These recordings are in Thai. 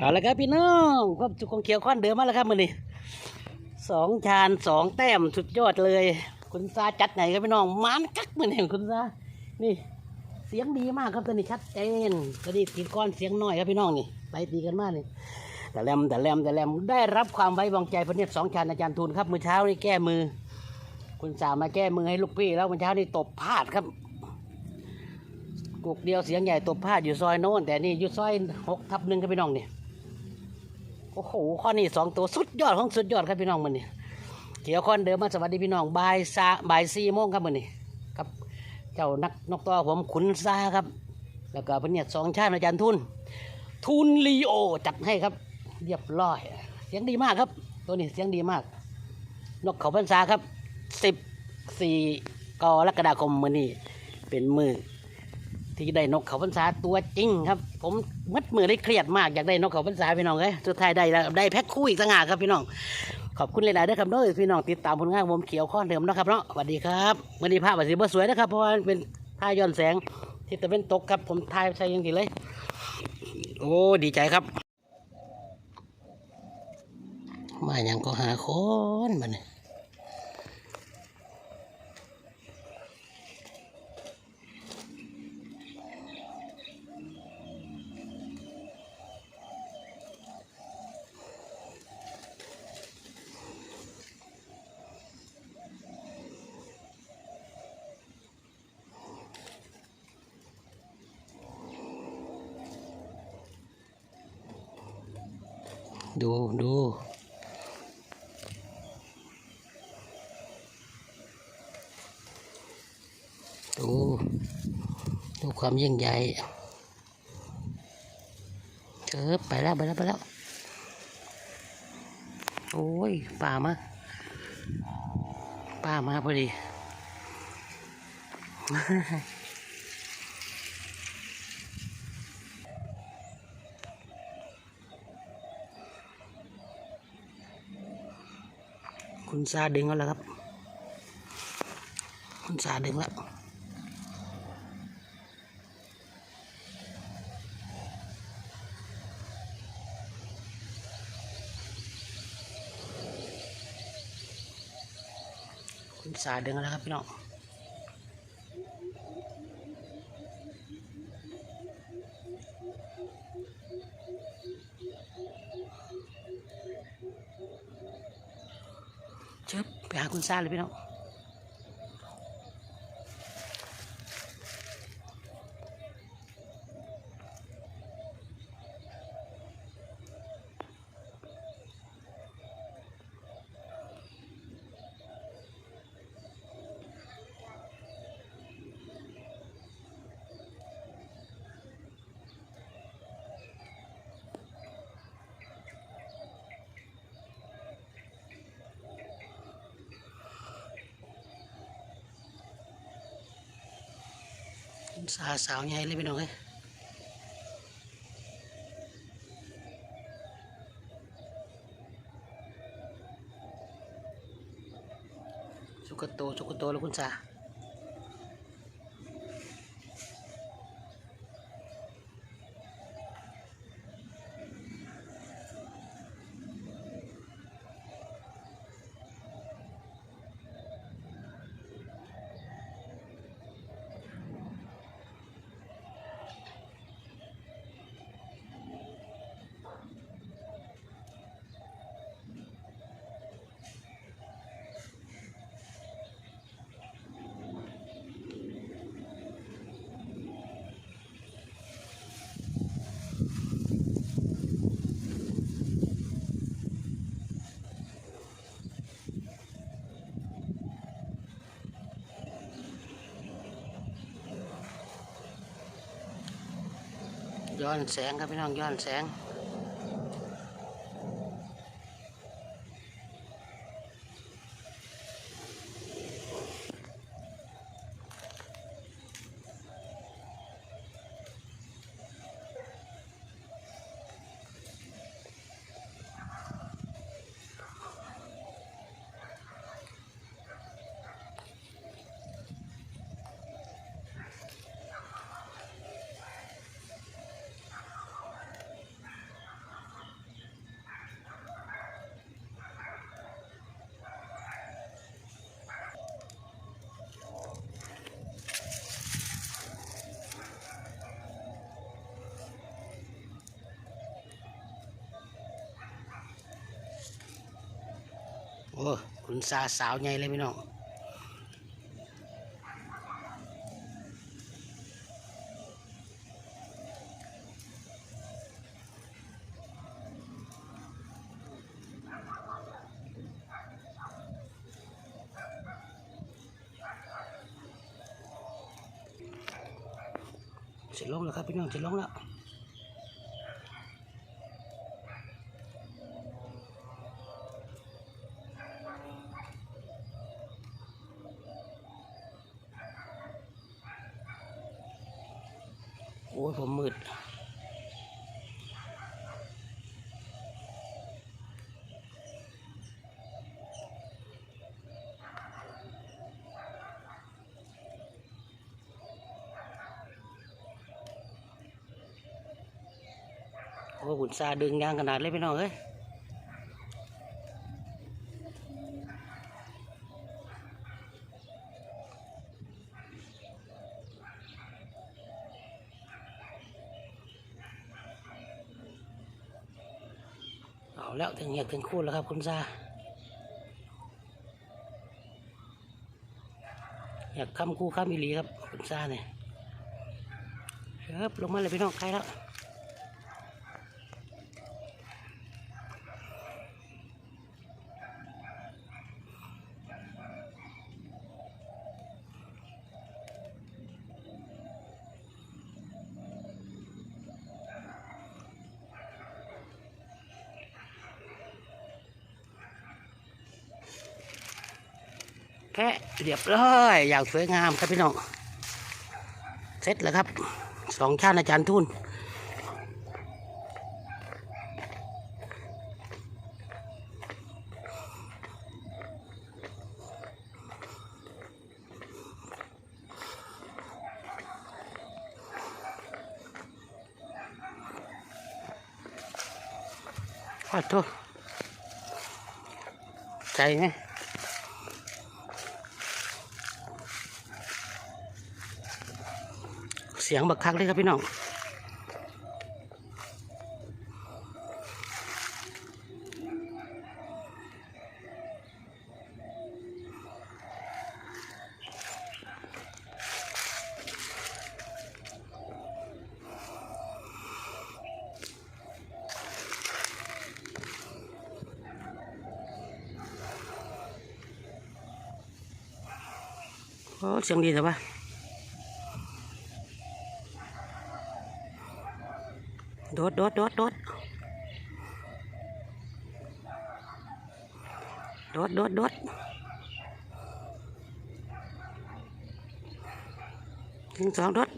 เอาละครับพี่น้องความสุของเขียวข้อนเดิมมาแล้วครับมือนี้สองชานสองแต้มสุดยอดเลย คุณซาจัดไหนครับพี่น้องมันกักมือนี่คุณซานี่เสียงดีมากครับตัวนี้ชัดเจนตัวนี้ตีก้อนเสียงน้อยครับพี่น้องนี่ไปตีกันมากนี่แต่แรมแต่แรมแต่แรมได้รับความไว้วางใจพระเนียสองชานอาจารย์ทูลครับมือเช้านี่แก้มือ คุณสามาแก้มือให้ลูกพี่แล้วมือเช้านี่ตบพลาดครับกุกเดียวเสียงใหญ่ตบพลาดอยู่ซอยโน้นแต่นี่อยู่ซอยหกทับหนึ่งครับพี่น้องนี่ โอ้โหข้อนี้สองตัวสุดยอดของสุดยอดครับพี่น้องมันนี่เขียวคอนเดิมมาสวัสดีพี่น้องบ่ายซาบ่ายสี่โมงครับมันนี่ครับ เจ้านักนกต่อผมขุนซาครับ แล้วก็เพื่อนเนี่ยสองชาติอาจารย์ทุน ทุนลีโอจัดให้ครับ เรียบร้อย เสียงดีมากครับ ตัวนี้เสียงดีมาก นกเขาพรรษาครับสิบสี่กรกฎาคมมือนี้เป็นมือ ที่ได้นกเขาพรรษาตัวจริงครับ ผมมัดมือได้เครียดมากอยากได้นกเขาพรรษาพี่น้องเลยสุดท้ายได้แล้วได้แพ็คคู่อีกต่างหากครับพี่น้องขอบคุณหลายๆด้วยครับเด้อพี่น้องติดตามผลงานผมเขียวข้อเดิมนะครับเนาะสวัสดีครับวันนี้ภาพอาจจะบ่สวยนะครับเพราะว่าเป็นผ้าย้อนแสงที่ตะเป็นตกครับผมถ่ายใส่ยังทีเลย โอ้ดีใจครับ มาอย่างก็หาคนมันนี่ย ดูดูดูดูความยิ่งใหญ่เจอไปแล้วไปแล้วไปแล้ว โอ้ยป่ามาป่ามาพอดี คุณซาดึงแล้วครับ คุณซาดึงแล้วคุณสาดึงแล้วครับพี่น้อง เชิบไปหาคุณ ซาเลยพี่น้อง สาสาวใหญ่เลยพี่น้องเอ้ยสุกโตสุกโตแล้วคุณสา ย้อนแสงครับพี่น้องย้อนแสง อ้คุณซาสาวใหญ่เลยพี่น้องเสร็จลงแล้วครับพี่น้องเสร็จลงแล้ว โอ้ยผมมืดโอ้หุ่นซาดึงยางขนาดเลยพี่น้องเอ้ย เอาแล้วถึงเหยียกถึงคู่แล้วครับ คุณซาอยากคำคู่คำอีหลีครับคุณซาเนี่ยครับลงมาเลยพี่น้องใครแล้วะเรียบร้อยอย่างสวยงามครับพี่น้องเสร็จแล้วครับสองชาติอาจารย์ทุนขอโทษใจไหม เสียงบักคักเลยครับพี่น้องโอ้เสียงดีแต่ว่า โดดโดดโดดโดดโดดโดดโดดหนึ่งสองโดด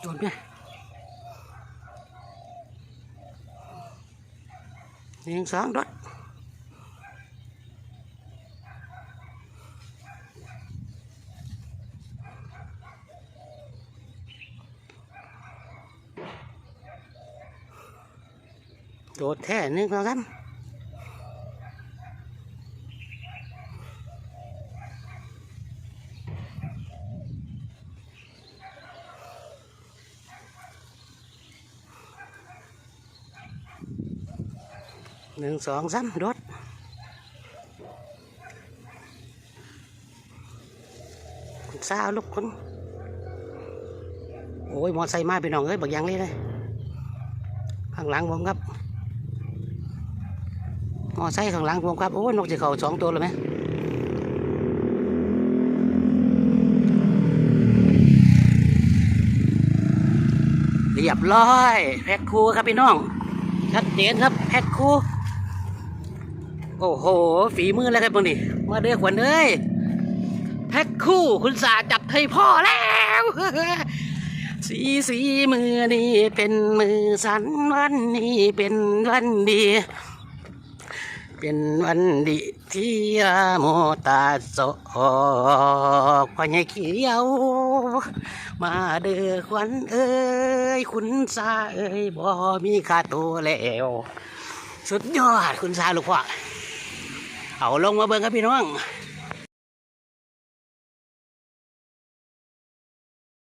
โดดไหมหนึ่งสองโดด โดดแท้หนึ่งสองสามหนึ่งสองสามโดดคุณสาลูกคุณโอ้ยมอไซค์มาพี่น้องเอ้ยบักยังเลยเลยข้างหลังผมครับ มอไซค์ข้างหลังผมครับ โอ้ยนกจะเข่าสองตัวเลยไหมเรียบร้อย แพ็คคูครับพี่น้อง ชัดเจนครับ แพ็คคูโอ้โห ฝีมือแล้วครับพวกนี้มาเด้อขวัญเอ้ยแพ็คคู่คุณสาจัดให้พ่อแล้วสีสีมือนี่เป็นมือสันวันนี้เป็นวันดี เป็นวันดีที่โมตาโสพ่อใหญ่เขียว มาเดือควันเอ้ยคุณซาเอ้ยบ่มีค่าตัวแล้วสุดยอดคุณซาลูกพ่อเอาลงมาเบิ่งครับพี่น้อง